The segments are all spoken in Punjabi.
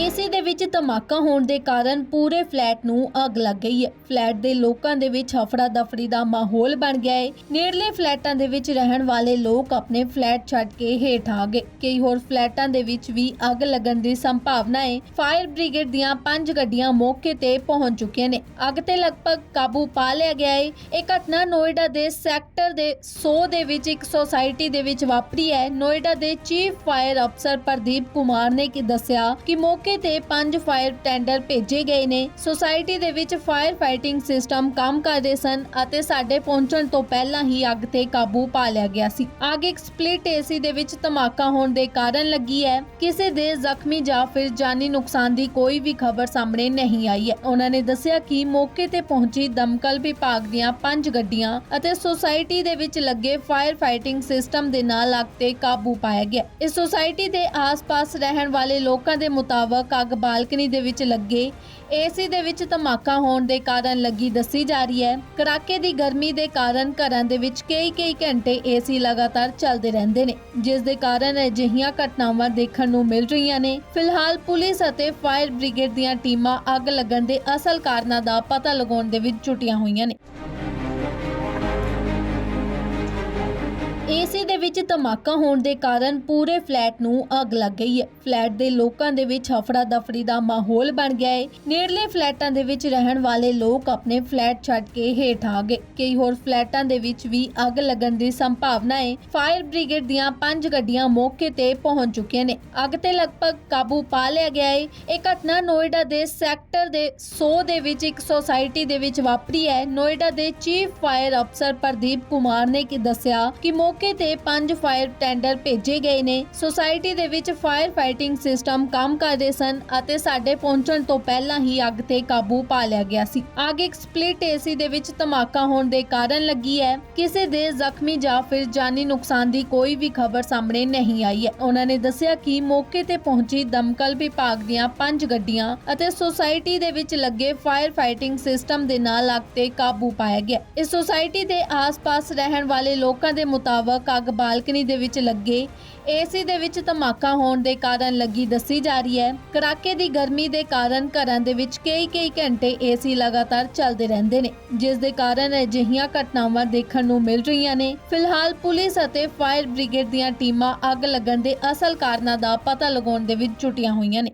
ਏਸੀ ਦੇ ਵਿੱਚ ਧਮਾਕਾ ਹੋਣ ਦੇ ਕਾਰਨ ਪੂਰੇ ਫਲੈਟ ਨੂੰ ਅੱਗ ਲੱਗ ਗਈ ਹੈ। ਫਲੈਟ ਦੇ ਲੋਕਾਂ ਦੇ ਵਿੱਚ ਹਫੜਾ ਦਫੜੀ ਦਾ ਮਾਹੌਲ ਬਣ ਗਿਆ ਹੈ ਨੇੜਲੇ ਫਲੈਟਾਂ ਦੇ ਵਿੱਚ ਰਹਿਣ ਵਾਲੇ ਲੋਕ ਆਪਣੇ ਫਲੈਟ ਛੱਡ ਕੇ ਹੇਠ ਆ ਗਏ। ਕਈ ਹੋਰ ਫਲੈਟਾਂ ਦੇ ਵਿੱਚ ਵੀ ਅੱਗ ਲੱਗਣ ਦੀ ਸੰਭਾਵਨਾ ਹੈ ਫਾਇਰ ਬ੍ਰਿਗੇਡ ਦੀਆਂ ਪੰਜ ਗੱਡੀਆਂ ਮੌਕੇ ਤੇ ਪਹੁੰਚ ਚੁੱਕੀਆਂ ਨੇ। ਅੱਗ ਤੇ ਲਗਭਗ ਕਾਬੂ ਪਾ ਲਿਆ ਗਿਆ ਹੈ ਇਹ ਘਟਨਾ ਨੋਇਡਾ ਦੇ ਸੈਕਟਰ ਦੇ 100 ਦੇ ਵਿੱਚ ਇੱਕ ਸੋਸਾਇਟੀ ਦੇ ਵਿੱਚ ਵਾਪਰੀ ਹੈ। ਨੋਇਡਾ ਦੇ ਚੀਫ ਫਾਇਰ ਅਫਸਰ ਪ੍ਰਦੀਪ ਕੁਮਾਰ ਨੇ ਕਿ ਦੱਸਿਆ ਕਿ ਮੌਕੇ ਤੇ ਪੰਜ ਫਾਇਰ ਟੈਂਡਰ ਭੇਜੇ ਗਏ ਨੇ। ਸੁਸਾਇਟੀ ਦੇ ਵਿੱਚ ਫਾਇਰ ਫਾਈਟਿੰਗ ਸਿਸਟਮ ਕੰਮ ਕਰ ਸਨ ਅਤੇ ਸਾਡੇ ਪਹੁੰਚਣ ਤੋਂ ਪਹਿਲਾਂ ਹੀ ਅੱਗ ਤੇ ਕਾਬੂ ਪਾ ਲਿਆ ਗਿਆ ਸੀ। ਅੱਗ ਇੱਕ ਸਪਲਿਟ ਏਸੀ ਦੇ ਵਿੱਚ ਧਮਾਕਾ ਹੋਣ ਦੇ ਕਾਰਨ ਲੱਗੀ ਹੈ। ਕਿਸੇ ਦੇ ਜ਼ਖਮੀ ਜਾਂ ਫਿਰ ਜਾਨੀ ਨੁਕਸਾਨ ਦੀ ਕੋਈ ਵੀ ਖਬਰ ਸਾਹਮਣੇ ਨਹੀਂ ਆਈ ਹੈ। ਉਹਨਾਂ ਨੇ ਦੱਸਿਆ ਕਿ ਮੌਕੇ ਤੇ ਪਹੁੰਚੀ ਦਮਕਲ ਵਿਭਾਗ ਦੀਆਂ ਪੰਜ ਗੱਡੀਆਂ ਅਤੇ ਸੁਸਾਇਟੀ ਦੇ ਵਿੱਚ ਲੱਗੇ ਫਾਇਰ ਫਾਈਟਿੰਗ ਸਿਸਟਮ ਦੇ ਨਾਲ ਅੱਗ ਤੇ ਕਾਬੂ ਪਾਇਆ ਗਿਆ। ਇਸ ਸੁਸਾਇਟੀ ਦੇ ਆਸ-ਪਾਸ ਰਹਿਣ ਵਾਲੇ ਲੋਕਾਂ ਦੇ ਮੁਤਾਬਕ ਅੱਗ ਬਾਲਕਨੀ ਦੇ ਵਿੱਚ ਲੱਗੇ। ਏਸੀ ਦੇ ਵਿੱਚ ਧਮਾਕਾ ਹੋਣ ਦੇ ਕਾਰਨ ਲੱਗੀ ਦੱਸੀ ਜਾ ਰਹੀ ਹੈ, ਕੜਾਕੇ ਦੀ ਗਰਮੀ ਦੇ ਕਾਰਨ ਘਰਾਂ ਦੇ ਵਿੱਚ ਕਈ-ਕਈ ਘੰਟੇ ਏਸੀ ਲਗਾਤਾਰ ਚੱਲਦੇ ਰਹਿੰਦੇ ਨੇ, ਜਿਸ ਦੇ ਕਾਰਨ ਅਜਿਹੀਆਂ ਘਟਨਾਵਾਂ ਦੇਖਣ ਨੂੰ ਮਿਲ ਰਹੀਆਂ ਨੇ। ਫਿਲਹਾਲ ਪੁਲਿਸ ਅਤੇ ਫਾਇਰ ਬ੍ਰਿਗੇਡ ਦੀਆਂ ਟੀਮਾਂ ਅੱਗ ਲੱਗਣ ਦੇ ਅਸਲ ਕਾਰਨਾਂ ਦਾ ਪਤਾ ਲਗਾਉਣ ਦੇ ਵਿੱਚ ਜੁਟੀਆਂ ਹੋਈਆਂ ਨੇ। ਏਸੀ ਦੇ ਵਿੱਚ ਧਮਾਕਾ ਹੋਣ ਦੇ ਕਾਰਨ ਪੂਰੇ ਫਲੈਟ ਨੂੰ ਅੱਗ ਲੱਗ ਗਈ ਹੈ। ਫਲੈਟ ਦੇ ਲੋਕਾਂ ਦੇ ਵਿੱਚ ਹਫੜਾ ਦਫੜੀ ਦਾ ਮਾਹੌਲ ਬਣ ਗਿਆ ਹੈ। ਨੇੜਲੇ ਫਲੈਟਾਂ ਦੇ ਵਿੱਚ ਰਹਿਣ ਵਾਲੇ ਲੋਕ ਆਪਣੇ ਫਲੈਟ ਛੱਡ ਕੇ ਹੇਠ ਆ ਗਏ। ਕਈ ਹੋਰ ਫਲੈਟਾਂ ਦੇ ਵਿੱਚ ਵੀ ਅੱਗ ਲੱਗਣ ਦੀ ਸੰਭਾਵਨਾ ਹੈ। ਫਾਇਰ ਬ੍ਰਿਗੇਡ ਦੀਆਂ ਪੰਜ ਗੱਡੀਆਂ ਮੌਕੇ ਤੇ ਪਹੁੰਚ ਚੁੱਕੀਆਂ ਨੇ। ਅੱਗ ਤੇ ਲਗਭਗ ਕਾਬੂ ਪਾ ਲਿਆ ਗਿਆ ਹੈ। ਇਹ ਘਟਨਾ ਨੋਇਡਾ ਦੇ ਸੈਕਟਰ ਦੇ 100 ਦੇ ਵਿੱਚ ਇੱਕ ਸੋਸਾਇਟੀ ਦੇ ਵਿੱਚ ਵਾਪਰੀ ਹੈ। ਨੋਇਡਾ ਦੇ ਚੀਫ ਫਾਇਰ ਅਫਸਰ ਪ੍ਰਦੀਪ ਕੁਮਾਰ ਨੇ ਕਿ ਦੱਸਿਆ ਕਿ ਮੌਕੇ ਮੌਕੇ ਤੇ ਪੰਜ ਫਾਇਰ ਟੈਂਡਰ ਭੇਜੇ ਗਏ ਨੇ। ਸੁਸਾਇਟੀ ਦੇ ਵਿੱਚ ਫਾਇਰ ਫਾਈਟਿੰਗ ਸਿਸਟਮ ਕੰਮ ਕਰ ਸਨ ਅਤੇ ਸਾਡੇ ਪਹੁੰਚਣ ਤੋਂ ਪਹਿਲਾਂ ਹੀ ਅੱਗ ਤੇ ਕਾਬੂ ਪਾ ਲਿਆ ਗਿਆ ਸੀ। ਅੱਗ ਇੱਕ ਸਪਲਿਟ ਏਸੀ ਦੇ ਵਿੱਚ ਧਮਾਕਾ ਹੋਣ ਦੇ ਕਾਰਨ ਲੱਗੀ ਹੈ। ਕਿਸੇ ਦੇ ਜ਼ਖਮੀ ਜਾਂ ਫਿਰ ਜਾਨੀ ਨੁਕਸਾਨ ਦੀ ਕੋਈ ਵੀ ਖਬਰ ਸਾਹਮਣੇ ਨਹੀਂ ਆਈ ਹੈ। ਉਹਨਾਂ ਨੇ ਦੱਸਿਆ ਕਿ ਮੌਕੇ ਤੇ ਪਹੁੰਚੀ ਦਮਕਲ ਵਿਭਾਗ ਦੀਆਂ ਪੰਜ ਗੱਡੀਆਂ ਅਤੇ ਸੁਸਾਇਟੀ ਦੇ ਵਿੱਚ ਲੱਗੇ ਫਾਇਰ ਫਾਈਟਿੰਗ ਸਿਸਟਮ ਦੇ ਨਾਲ ਅੱਗ ਤੇ ਕਾਬੂ ਪਾਇਆ ਗਿਆ। ਇਸ ਸੁਸਾਇਟੀ ਦੇ ਆਸ-ਪਾਸ ਰਹਿਣ ਵਾਲੇ ਲੋਕਾਂ ਦੇ ਮੁਤਾਬਕ ਅੱਗ ਬਾਲਕਨੀ ਦੇ ਵਿੱਚ ਲੱਗੇ। ਏਸੀ ਦੇ ਵਿੱਚ ਧਮਾਕਾ ਹੋਣ ਦੇ ਕਾਰਨ ਲੱਗੀ ਦੱਸੀ ਜਾ ਰਹੀ ਹੈ, ਕੜਾਕੇ ਦੀ ਗਰਮੀ ਦੇ ਕਾਰਨ ਘਰਾਂ ਦੇ ਵਿੱਚ ਕਈ-ਕਈ ਘੰਟੇ ਏਸੀ ਲਗਾਤਾਰ ਚੱਲਦੇ ਰਹਿੰਦੇ ਨੇ, ਜਿਸ ਦੇ ਕਾਰਨ ਅਜਿਹੀਆਂ ਘਟਨਾਵਾਂ ਦੇਖਣ ਨੂੰ ਮਿਲ ਰਹੀਆਂ ਨੇ। ਫਿਲਹਾਲ ਪੁਲਿਸ ਅਤੇ ਫਾਇਰ ਬ੍ਰਿਗੇਡ ਦੀਆਂ ਟੀਮਾਂ ਅੱਗ ਲੱਗਣ ਦੇ ਅਸਲ ਕਾਰਨਾਂ ਦਾ ਪਤਾ ਲਗਾਉਣ ਦੇ ਵਿੱਚ ਜੁਟੀਆਂ ਹੋਈਆਂ ਨੇ।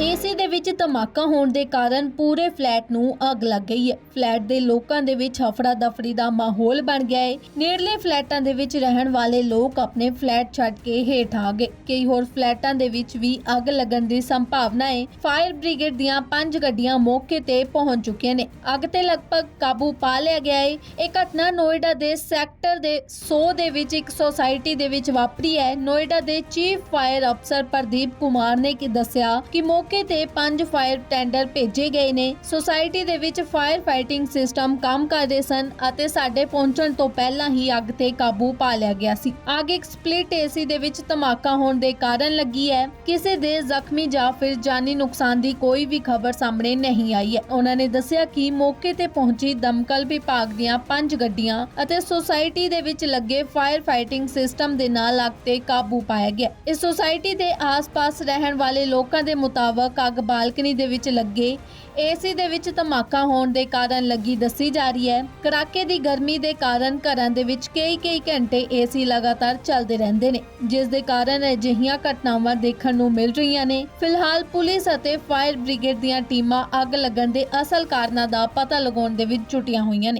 ਏਸੀ ਦੇ ਵਿੱਚ ਧਮਾਕਾ ਹੋਣ ਦੇ ਕਾਰਨ ਪੂਰੇ ਫਲੈਟ ਨੂੰ ਅੱਗ ਲੱਗ ਗਈ ਹੈ। ਫਲੈਟ ਦੇ ਲੋਕਾਂ ਦੇ ਵਿੱਚ ਹਫੜਾ ਦਫੜੀ ਦਾ ਮਾਹੌਲ ਬਣ ਗਿਆ ਹੈ ਨੇੜਲੇ ਫਲੈਟਾਂ ਦੇ ਵਿੱਚ ਰਹਿਣ ਵਾਲੇ ਲੋਕ ਆਪਣੇ ਫਲੈਟ ਛੱਡ ਕੇ ਹੇਠ ਆ ਗਏ। ਕਈ ਹੋਰ ਫਲੈਟਾਂ ਦੇ ਵਿੱਚ ਵੀ ਅੱਗ ਲੱਗਣ ਦੀ ਸੰਭਾਵਨਾ ਹੈ ਫਾਇਰ ਬ੍ਰਿਗੇਡ ਦੀਆਂ ਪੰਜ ਗੱਡੀਆਂ ਮੌਕੇ ਤੇ ਪਹੁੰਚ ਚੁੱਕੀਆਂ ਨੇ। ਅੱਗ ਤੇ ਲਗਭਗ ਕਾਬੂ ਪਾ ਲਿਆ ਗਿਆ ਹੈ ਇਹ ਘਟਨਾ ਨੋਇਡਾ ਦੇ ਸੈਕਟਰ ਦੇ 100 ਦੇ ਵਿੱਚ ਇੱਕ ਸੋਸਾਇਟੀ ਦੇ ਵਿੱਚ ਵਾਪਰੀ ਹੈ। ਨੋਇਡਾ ਦੇ ਚੀਫ ਫਾਇਰ ਅਫਸਰ ਪ੍ਰਦੀਪ ਕੁਮਾਰ ਨੇ ਕਿ ਦੱਸਿਆ ਕਿ ਮੌਕੇ ਮੌਕੇ ਤੇ ਪੰਜ ਫਾਇਰ ਟੈਂਡਰ ਭੇਜੇ ਗਏ ਨੇ। ਸੁਸਾਇਟੀ ਦੇ ਵਿੱਚ ਫਾਇਰ ਫਾਈਟਿੰਗ ਸਿਸਟਮ ਕੰਮ ਕਰ ਸਨ ਅਤੇ ਸਾਡੇ ਪਹੁੰਚਣ ਤੋਂ ਪਹਿਲਾਂ ਹੀ ਅੱਗ ਤੇ ਕਾਬੂ ਪਾ ਲਿਆ ਗਿਆ ਸੀ। ਅੱਗ ਇੱਕ ਸਪਲਿਟ ਏਸੀ ਦੇ ਵਿੱਚ ਧਮਾਕਾ ਹੋਣ ਦੇ ਕਾਰਨ ਲੱਗੀ ਹੈ। ਕਿਸੇ ਦੇ ਜ਼ਖਮੀ ਜਾਂ ਫਿਰ ਜਾਨੀ ਨੁਕਸਾਨ ਦੀ ਕੋਈ ਵੀ ਖਬਰ ਸਾਹਮਣੇ ਨਹੀਂ ਆਈ ਹੈ। ਉਹਨਾਂ ਨੇ ਦੱਸਿਆ ਕਿ ਮੌਕੇ ਤੇ ਪਹੁੰਚੀ ਦਮਕਲ ਵਿਭਾਗ ਦੀਆਂ ਪੰਜ ਗੱਡੀਆਂ ਅਤੇ ਸੁਸਾਇਟੀ ਦੇ ਵਿੱਚ ਲੱਗੇ ਫਾਇਰ ਫਾਈਟਿੰਗ ਸਿਸਟਮ ਦੇ ਨਾਲ ਅੱਗ ਤੇ ਕਾਬੂ ਪਾਇਆ ਗਿਆ। ਇਸ ਸੁਸਾਇਟੀ ਦੇ ਆਸ-ਪਾਸ ਰਹਿਣ ਵਾਲੇ ਲੋਕਾਂ ਦੇ ਮੁਤਾਬਕ ਮੁਤਾਬਕ ਅੱਗ ਬਾਲਕਨੀ ਦੇ ਵਿੱਚ ਲੱਗੇ। ਏਸੀ ਦੇ ਵਿੱਚ ਧਮਾਕਾ ਹੋਣ ਦੇ ਕਾਰਨ ਲੱਗੀ ਦੱਸੀ ਜਾ ਰਹੀ ਹੈ। ਕੜਾਕੇ ਦੀ ਗਰਮੀ ਦੇ ਕਾਰਨ ਘਰਾਂ ਦੇ ਵਿੱਚ ਕਈ-ਕਈ ਘੰਟੇ ਏਸੀ ਲਗਾਤਾਰ ਚੱਲਦੇ ਰਹਿੰਦੇ ਨੇ, ਜਿਸ ਦੇ ਕਾਰਨ ਅਜਿਹੀਆਂ ਘਟਨਾਵਾਂ ਦੇਖਣ ਨੂੰ ਮਿਲ ਰਹੀਆਂ ਨੇ। ਫਿਲਹਾਲ ਪੁਲਿਸ ਅਤੇ ਫਾਇਰ ਬ੍ਰਿਗੇਡ ਦੀਆਂ ਟੀਮਾਂ ਅੱਗ ਲੱਗਣ ਦੇ ਅਸਲ ਕਾਰਨਾਂ ਦਾ ਪਤਾ ਲਗਾਉਣ ਦੇ ਵਿੱਚ ਜੁਟੀਆਂ ਹੋਈਆਂ ਨੇ।